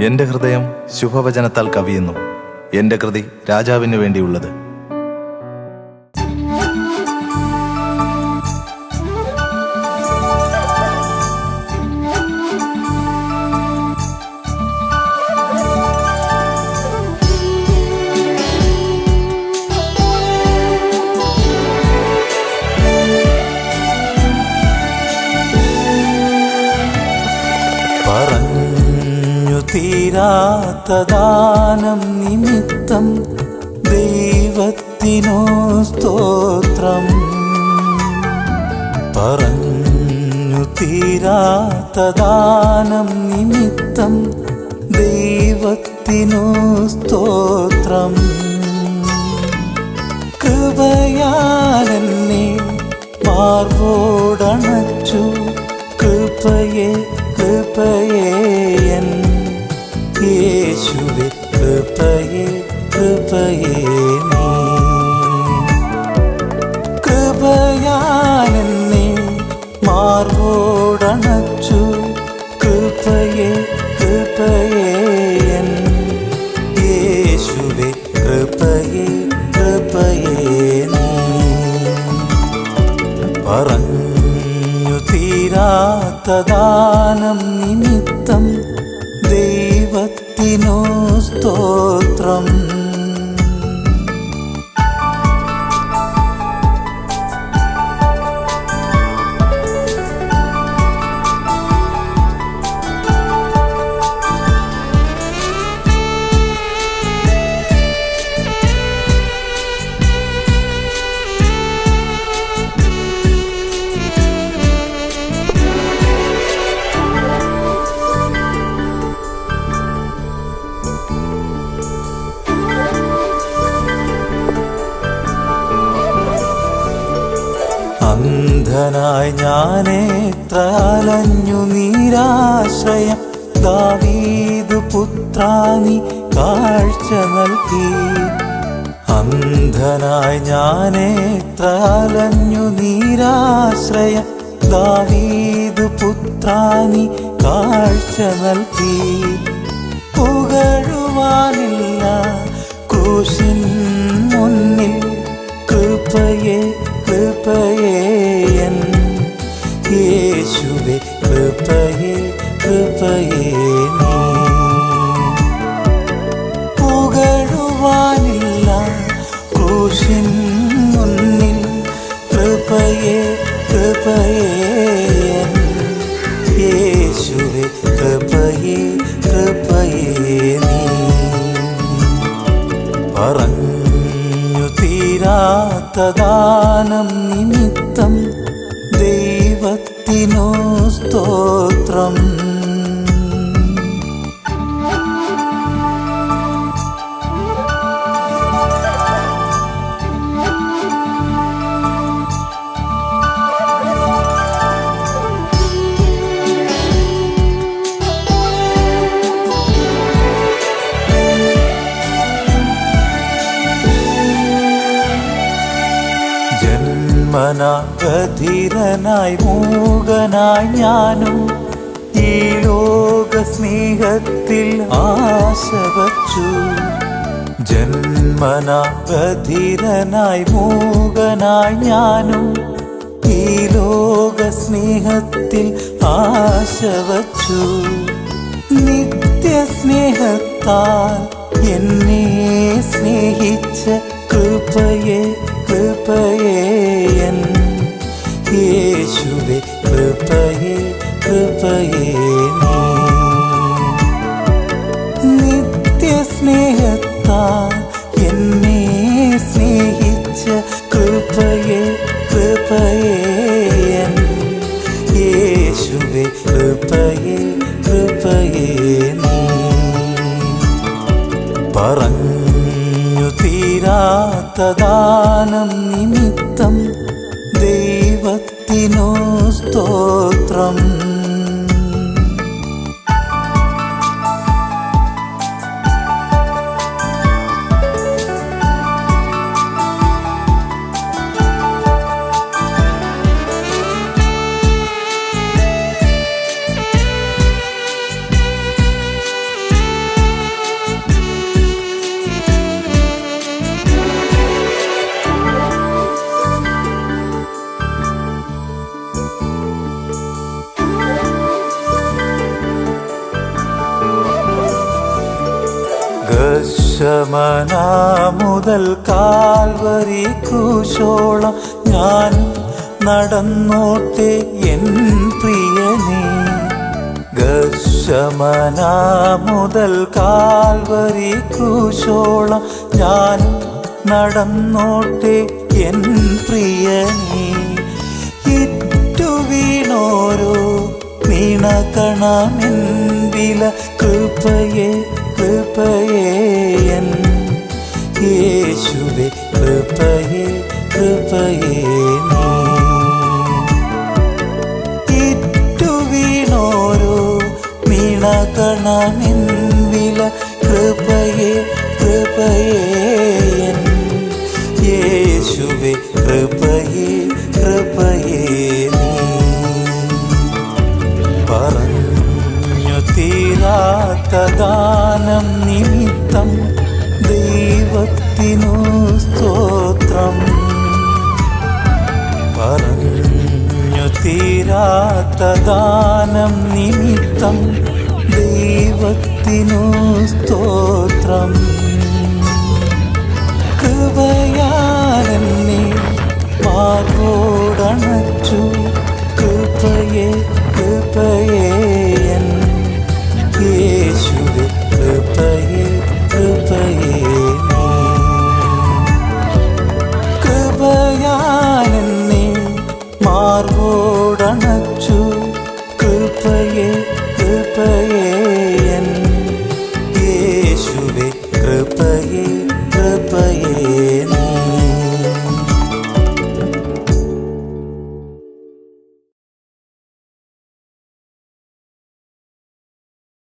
എന്റെ ഹൃദയം ശുഭവചനത്താൽ കവിയുന്നു. എന്റെ കൃതി രാജാവിന് വേണ്ടിയുള്ളത്. തീരാത്ത ദാനം നിമിത്തം ദൈവത്തിനോ സ്തോത്രം. പറഞ്ഞു തീരാത്ത ദാനം നിമിത്തം ദൈവത്തിനോ സ്തോത്രം. കൃപയാലെന്നെ മാർവോടണച്ചു. കൃപയെ കൃപയെ പറഞ്ഞു തീരാത്ത ദാനം അന്ധനായി ഞാനേത്ര അലഞ്ഞു നീരാശ്രയം. ദാവീദ് പുത്രാനി കാഴ്ച നൽകി. അന്ധനായി ഞാനേത്ര അലഞ്ഞു നീരാശ്രയം. ദാവീദ് പുത്രാനി കാഴ്ച നൽകി. പുകഴുവാനില്ല ക്രൂശിൻ മുന്നിൽ കൃപയെ കൃപയെ നീ പുകഴുവാനില്ല ക്രൂശിൻ മുന്നിൽ കൃപയേ കൃപയേ യേശുവെ കൃപയേ കൃപയേ നീ. പറഞ്ഞു തീരാത്ത ദാനം നിമിത്തം ദൈവത്തിനോ സ്തോത്രം. ജന്മനാഗധീരനായി മൂകനായി ഞാനും ഈ ലോക സ്നേഹത്തിൽ ആശ വച്ചു ജന്മനാഗധീരനായി മൂകനായി ഞാനും ഈ ലോക സ്നേഹത്തിൽ ആശ വച്ചു നിത്യസ്നേഹത്താൽ എന്നെ സ്നേഹിച്ച എന്നെ സ്നേഹിച്ച കൃപയെ കൃപയെ യേശുവെ കൃപയെ കൃപയെ നീ. പറഞ്ഞു തീരാത്ത ദാനം നിമിത്തം ദൈവത്തിനോ സ്തോത്രം. ഗർശമന മുതൽ കാൽവരി ക്രൂശോളം ഞാൻ നടന്നോട്ടെ എൻ പ്രിയനീ. ഗർശമന മുതൽ കാൽവരി ക്രൂശോളം ഞാൻ നടന്നോട്ടെ എൻ പ്രിയനീ. ഇറ്റു വീണോരോ വീണകണമെൻ വില കൃപയെ കൃപയെ. കൃപയെ കൃപയേ നീ. ഇറ്റു വീണോരോ കൃപയേ കൃപയെ യേശുവെ കൃപയെ തീരാത്ത ദാനം നിമിത്തം ദൈവത്തിനു സ്തോത്രം.